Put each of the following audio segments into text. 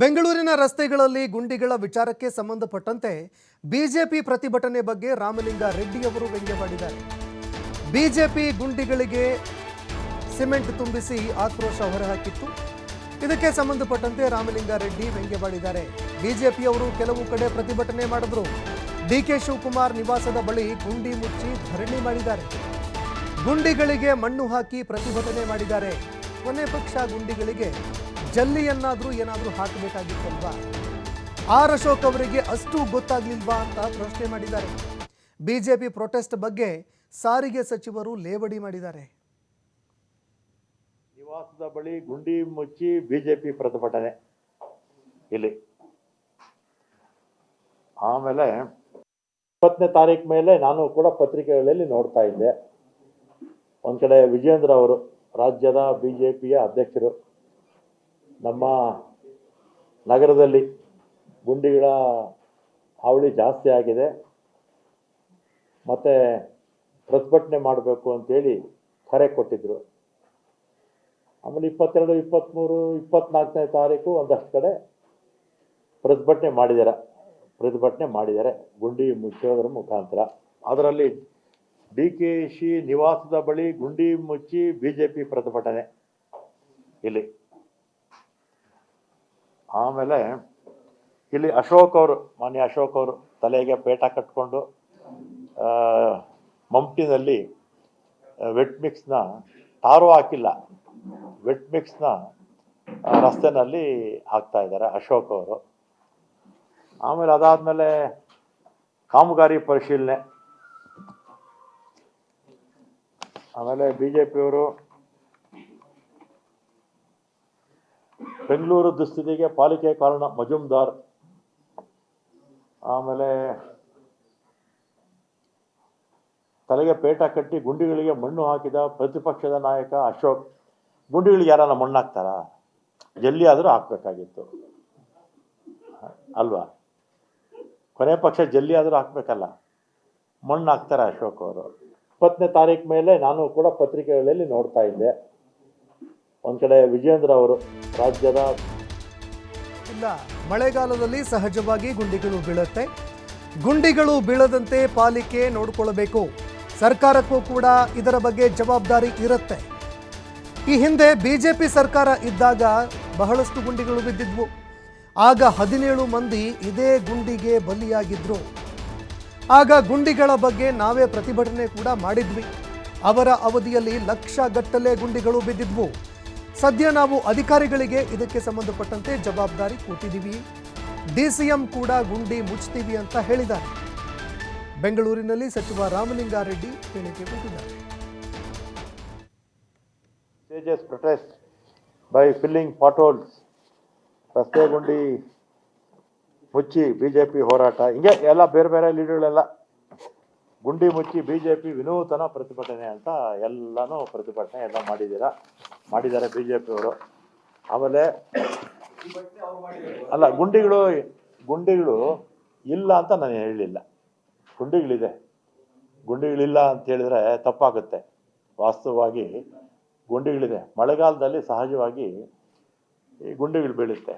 ಬೆಂಗಳೂರಿನ ರಸ್ತೆಗಳಲ್ಲಿ ಗುಂಡಿಗಳ ವಿಚಾರಕ್ಕೆ ಸಂಬಂಧಪಟ್ಟಂತೆ ಬಿಜೆಪಿ ಪ್ರತಿಭಟನೆ ಬಗ್ಗೆ ರಾಮಲಿಂಗ ರೆಡ್ಡಿ ಅವರು ವ್ಯಂಗ್ಯವಾಡಿದ್ದಾರೆ ಬಿಜೆಪಿ ಗುಂಡಿಗಳಿಗೆ ಸಿಮೆಂಟ್ ತುಂಬಿಸಿ ಆಕ್ರೋಶ ಹೊರಹಾಕಿತ್ತು. ಇದಕ್ಕೆ ಸಂಬಂಧಪಟ್ಟಂತೆ ರಾಮಲಿಂಗ ರೆಡ್ಡಿ ವ್ಯಂಗ್ಯವಾಡಿದ್ದಾರೆ ಬಿಜೆಪಿಯವರು ಕೆಲವು ಕಡೆ ಪ್ರತಿಭಟನೆ ಮಾಡಿದ್ರು. ಡಿಕೆ ಶಿವಕುಮಾರ್ ನಿವಾಸದ ಬಳಿ ಗುಂಡಿ ಮುಚ್ಚಿ ಧರಣಿ ಮಾಡಿದ್ದಾರೆ. ಗುಂಡಿಗಳಿಗೆ ಮಣ್ಣು ಹಾಕಿ ಪ್ರತಿಭಟನೆ ಮಾಡಿದ್ದಾರೆ. ಕೊನೆ ಪಕ್ಷ ಗುಂಡಿಗಳಿಗೆ ಜಲ್ಲಿಯನ್ನಾದ್ರೂ ಏನಾದರೂ ಹಾಕಬೇಕಾಗಿತ್ತಲ್ವಾ? ಆರ್ ಅಶೋಕ್ ಅವರಿಗೆ ಅಷ್ಟು ಗೊತ್ತಾಗ್ಲಿಲ್ವಾ ಅಂತ ಪ್ರಶ್ನೆ ಮಾಡಿದ್ದಾರೆ. ಬಿಜೆಪಿ ಪ್ರೊಟೆಸ್ಟ್ ಬಗ್ಗೆ ಸಾರಿಗೆ ಸಚಿವರು ಲೇವಡಿ ಮಾಡಿದ್ದಾರೆ. ನಿವಾಸದ ಬಳಿ ಗುಂಡಿ ಮುಚ್ಚಿ ಬಿಜೆಪಿ ಪ್ರತಿಭಟನೆ. ಇಲ್ಲಿ. ಆಮೇಲೆ ಇಪ್ಪತ್ತನೇ ತಾರೀಕು ಮೇಲೆ ನಾನು ಕೂಡ ಪತ್ರಿಕೆಗಳಲ್ಲಿ ನೋಡ್ತಾ ಇದ್ದೆ. ಒಂದ್ ಕಡೆ ವಿಜೇಂದ್ರ ಅವರು, ರಾಜ್ಯದ ಬಿಜೆಪಿಯ ಅಧ್ಯಕ್ಷರು. ನಮ್ಮ ನಗರದಲ್ಲಿ ಗುಂಡಿಗಳ ಹಾವಳಿ ಜಾಸ್ತಿ ಆಗಿದೆ. ಮತ್ತು ಪ್ರತಿಭಟನೆ ಮಾಡಬೇಕು ಅಂತೇಳಿ ಕರೆ ಕೊಟ್ಟಿದ್ದರು ಆಮೇಲೆ ಇಪ್ಪತ್ತೆರಡು ಇಪ್ಪತ್ತ್ಮೂರು ಇಪ್ಪತ್ತ್ನಾಲ್ಕನೇ ತಾರೀಕು ಒಂದಷ್ಟು ಕಡೆ ಪ್ರತಿಭಟನೆ ಮಾಡಿದ್ದಾರೆ. ಪ್ರತಿಭಟನೆ ಮಾಡಿದ್ದಾರೆ ಗುಂಡಿ ಮುಚ್ಚೋದ್ರ ಮುಖಾಂತರ. ಅದರಲ್ಲಿ ಡಿ ಕೆ ಶಿ ನಿವಾಸದ ಬಳಿ ಗುಂಡಿ ಮುಚ್ಚಿ ಬಿ ಜೆ ಪಿ ಪ್ರತಿಭಟನೆ. ಇಲ್ಲಿ ಆಮೇಲೆ ಇಲ್ಲಿ ಅಶೋಕ್ ಅವರು, ಮಾನ್ಯ ಅಶೋಕ್ ಅವರು ತಲೆಗೆ ಪೇಟ ಕಟ್ಕೊಂಡು ಮಂಪಿನಲ್ಲಿ ವೆಟ್ ಮಿಕ್ಸ್ನ ತಾರು ಹಾಕಿಲ್ಲ. ವೆಟ್ ಮಿಕ್ಸ್ನ ರಸ್ತೆನಲ್ಲಿ ಹಾಕ್ತಾ ಇದ್ದಾರೆ ಅಶೋಕ್ ಅವರು. ಆಮೇಲೆ ಅದಾದಮೇಲೆ ಕಾಮಗಾರಿ ಪರಿಶೀಲನೆ. ಆಮೇಲೆ ಬಿ ಜೆ ಪಿಯವರು ಬೆಂಗಳೂರು ದುಸ್ಥಿತಿಗೆ ಪಾಲಿಕೆ ಕಾರಣ ಮಜುಮ್ದಾರ್ ಆಮೇಲೆ ತಲೆಗೆ ಪೇಟ ಕಟ್ಟಿ ಗುಂಡಿಗಳಿಗೆ ಮಣ್ಣು ಹಾಕಿದ ಪ್ರತಿಪಕ್ಷದ ನಾಯಕ ಅಶೋಕ್. ಗುಂಡಿಗಳಿಗೆ ಯಾರನ್ನ ಮಣ್ಣು ಹಾಕ್ತಾರಾ ಎಲ್ಲಿ ಆದರೂ ಹಾಕ್ಬೇಕಾಗಿತ್ತು. ಅಲ್ವಾ? ಕೊನೆ ಪಕ್ಷ ಜಲ್ಲಿ ಆದರೂ ಹಾಕ್ಬೇಕಲ್ಲ. ಮಣ್ಣು ಹಾಕ್ತಾರೆ ಅಶೋಕ್ ಅವರು? ಇಪ್ಪತ್ತನೇ ತಾರೀಕು ಮೇಲೆ ನಾನು ಕೂಡ ಪತ್ರಿಕೆಗಳಲ್ಲಿ ನೋಡ್ತಾ ಇದ್ದೆ. ಒಂದ್ ಕಡೆ ವಿಜೇಂದ್ರ ಅವರು ರಾಜ್ಯದ ಇಲ್ಲ, ಮಳೆಗಾಲದಲ್ಲಿ ಸಹಜವಾಗಿ ಗುಂಡಿಗಳು ಬೀಳುತ್ತೆ. ಗುಂಡಿಗಳು ಬೀಳದಂತೆ ಪಾಲಿಕೆ ನೋಡಿಕೊಳ್ಳಬೇಕು ಸರ್ಕಾರಕ್ಕೂ ಕೂಡ ಇದರ ಬಗ್ಗೆ ಜವಾಬ್ದಾರಿ ಇರುತ್ತೆ. ಈ ಹಿಂದೆ ಬಿಜೆಪಿ ಸರ್ಕಾರ ಇದ್ದಾಗ ಬಹಳಷ್ಟು ಗುಂಡಿಗಳು ಬಿದ್ದಿದ್ವು. ಆಗ ಹದಿನೇಳು ಮಂದಿ ಇದೇ ಗುಂಡಿಗೆ ಬಲಿಯಾಗಿದ್ರು. ಆಗ ಗುಂಡಿಗಳ ಬಗ್ಗೆ ನಾವೇ ಪ್ರತಿಭಟನೆ ಕೂಡ ಮಾಡಿದ್ವಿ. ಅವರ ಅವಧಿಯಲ್ಲಿ ಲಕ್ಷಗಟ್ಟಲೆ ಗುಂಡಿಗಳು ಬಿದ್ದಿದ್ವು. ಸದ್ಯ ನಾವು ಅಧಿಕಾರಿಗಳಿಗೆ ಇದಕ್ಕೆ ಸಂಬಂಧಪಟ್ಟಂತೆ ಜವಾಬ್ದಾರಿ ಕೊಟ್ಟಿದ್ದೀವಿ ಡಿಸಿಎಂ ಕೂಡ ಗುಂಡಿ ಮುಚ್ತೀವಿ ಅಂತ ಹೇಳಿದ್ದಾರೆ. ಬೆಂಗಳೂರಿನಲ್ಲಿ ಸಚಿವ ರಾಮಲಿಂಗಾರೆಡ್ಡಿ ಹೇಳಿಕೆ ಕೊಟ್ಟಿದ್ದಾರೆ. ಪ್ರೊಟೆಸ್ಟ್ ಬೈ ಫಿಲ್ಲಿಂಗ್ ಪಾಟ್ರೋಲ್ಸ್ ರಸ್ತೆ ಗುಂಡಿ ಮುಚ್ಚಿ ಬಿಜೆಪಿ ಹೋರಾಟ. ಹಿಂಗೆ ಎಲ್ಲ ಬೇರೆ ಬೇರೆ ಲೀಡರ್ಗಳೆಲ್ಲ ಗುಂಡಿ ಮುಚ್ಚಿ ಬಿಜೆಪಿ ವಿನೂತನ ಪ್ರತಿಭಟನೆ ಅಂತ ಎಲ್ಲಾನು ಪ್ರತಿಭಟನೆ ಎಲ್ಲ ಮಾಡಿದ್ದೀರಾ? ಮಾಡಿದ್ದಾರೆ ಬಿಜೆಪಿ ಅವರು. ಆಮೇಲೆ ಅಲ್ಲ, ಗುಂಡಿಗಳು ಗುಂಡಿಗಳು ಇಲ್ಲ ಅಂತ ನಾನು ಹೇಳಲಿಲ್ಲ ಗುಂಡಿಗಳಿದೆ. ಗುಂಡಿಗಳಿಲ್ಲ ಅಂತ ಹೇಳಿದ್ರೆ ತಪ್ಪಾಗುತ್ತೆ. ವಾಸ್ತವವಾಗಿ ಗುಂಡಿಗಳಿದೆ. ಮಳೆಗಾಲದಲ್ಲಿ ಸಹಜವಾಗಿ ಈ ಗುಂಡಿಗಳು ಬೀಳುತ್ತೆ.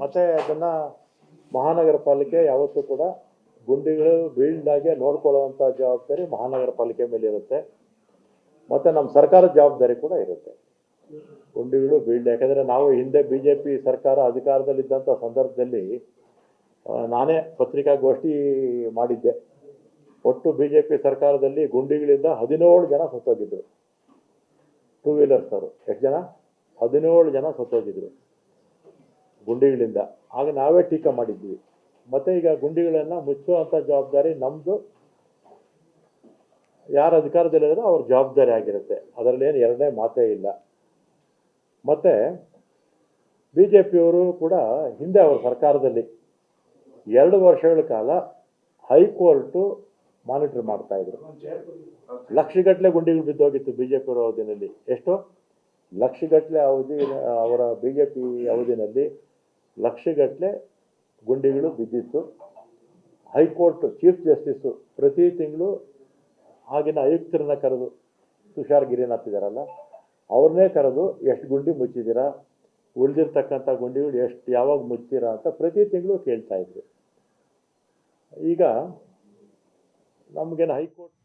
ಮತ್ತೆ ಅದನ್ನ ಮಹಾನಗರ ಪಾಲಿಕೆ ಯಾವತ್ತೂ ಕೂಡ ಗುಂಡಿಗಳು ಬೀಳ್ದಾಗೆ ನೋಡ್ಕೊಳ್ಳುವಂತ ಜವಾಬ್ದಾರಿ ಮಹಾನಗರ ಪಾಲಿಕೆ ಮೇಲೆ ಇರುತ್ತೆ. ಮತ್ತೆ ನಮ್ಮ ಸರ್ಕಾರದ ಜವಾಬ್ದಾರಿ ಕೂಡ ಇರುತ್ತೆ. ಗುಂಡಿಗಳು ಬೀಳ್ದ ಯಾಕಂದ್ರೆ ನಾವು ಹಿಂದೆ ಬಿಜೆಪಿ ಸರ್ಕಾರ ಅಧಿಕಾರದಲ್ಲಿದ್ದಂಥ ಸಂದರ್ಭದಲ್ಲಿ ನಾನೇ ಪತ್ರಿಕಾಗೋಷ್ಠಿ ಮಾಡಿದ್ದೆ. ಒಟ್ಟು ಬಿಜೆಪಿ ಸರ್ಕಾರದಲ್ಲಿ ಗುಂಡಿಗಳಿಂದ ಹದಿನೇಳು ಜನ ಸತ್ತೋಗಿದ್ರು. ಟೂ ವೀಲರ್ಸ್ ಅವರು ಎಷ್ಟು ಜನ? ಹದಿನೇಳು ಜನ ಸತ್ತೋಗಿದ್ರು ಗುಂಡಿಗಳಿಂದ. ಆಗ ನಾವೇ ಟೀಕಾ ಮಾಡಿದ್ವಿ. ಮತ್ತೆ ಈಗ ಗುಂಡಿಗಳನ್ನ ಮುಚ್ಚುವಂತ ಜವಾಬ್ದಾರಿ ನಮ್ದು. ಯಾರು ಅಧಿಕಾರದಲ್ಲಿದ್ರೂ ಅವ್ರ ಜವಾಬ್ದಾರಿ ಆಗಿರುತ್ತೆ. ಅದರಲ್ಲಿ ಏನು ಎರಡನೇ ಮಾತೇ ಇಲ್ಲ. ಮತ್ತೆ ಬಿ ಜೆ ಪಿಯವರು ಕೂಡ ಹಿಂದೆ ಅವರ ಸರ್ಕಾರದಲ್ಲಿ ಎರಡು ವರ್ಷಗಳ ಕಾಲ ಹೈಕೋರ್ಟು ಮಾನಿಟರ್ ಮಾಡ್ತಾ ಇದ್ರು. ಲಕ್ಷಗಟ್ಟಲೆ ಗುಂಡಿಗಳು ಬಿದ್ದೋಗಿತ್ತು ಬಿ ಜೆ ಪಿಯವರ ಅವಧಿನಲ್ಲಿ. ಎಷ್ಟು? ಲಕ್ಷಗಟ್ಟಲೆ ಅವಧಿ, ಅವರ ಬಿ ಜೆ ಪಿ ಅವಧಿನಲ್ಲಿ ಲಕ್ಷಗಟ್ಟಲೆ ಗುಂಡಿಗಳು ಬಿದ್ದಿತ್ತು. ಹೈಕೋರ್ಟ್ ಚೀಫ್ ಜಸ್ಟಿಸ್ ಪ್ರತಿ ತಿಂಗಳು ಆಗಿನ ಆಯುಕ್ತರನ್ನ ಕರೆದು ತುಷಾರ್ ಗಿರಿನಾಥ್ ಇದಾರಲ್ಲ, ಅವ್ರನ್ನೇ ಕರೆದು ಎಷ್ಟು ಗುಂಡಿ ಮುಚ್ಚಿದ್ದೀರಾ, ಉಳಿದಿರ್ತಕ್ಕಂಥ ಗುಂಡಿಗಳು ಎಷ್ಟು, ಯಾವಾಗ ಮುಚ್ತೀರಾ ಅಂತ ಪ್ರತಿ ತಿಂಗಳು ಕೇಳ್ತಾ ಇದ್ರು ಈಗ ನಮಗೇನು ಹೈಕೋರ್ಟ್